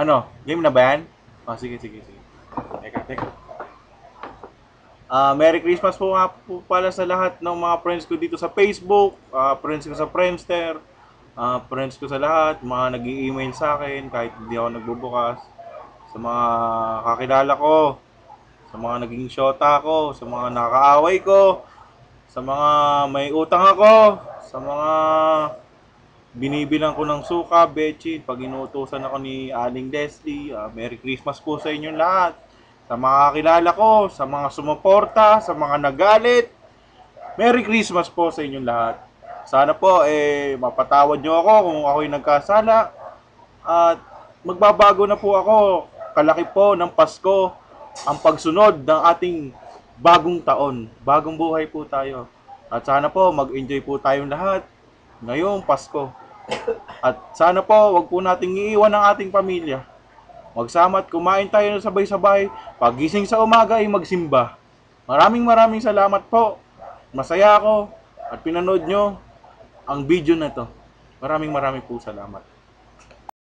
Ano? Game na ba yan? Oh, sige, sige, sige. Teka, teka. Ah, Merry Christmas po nga po pala sa lahat ng mga friends ko dito sa Facebook, ah, friends ko sa Friendster, ah, friends ko sa lahat, mga nag email sa akin kahit hindi ako nagbubukas, sa mga kakilala ko, sa mga naging shota ko, sa mga nakakaaway ko, sa mga may utang ako, sa mga binibilang ko ng suka, bechi, pag inuutosan ako ni Aling Leslie, ah, Merry Christmas po sa inyong lahat. Sa mga kakilala ko, sa mga sumuporta, sa mga nagalit, Merry Christmas po sa inyong lahat. Sana po eh mapatawad nyo ako kung ako'y nagkasala. At magbabago na po ako. Kalaki po ng Pasko ang pagsunod ng ating bagong taon. Bagong buhay po tayo. At sana po mag-enjoy po tayong lahat ngayong Pasko. At sana po wag po nating iiwan ang ating pamilya. Magsama at kumain tayo ng sabay-sabay. Pagising sa umaga ay magsimba. Maraming maraming salamat po. Masaya ako at pinanood nyo ang video na to. Maraming maraming po salamat.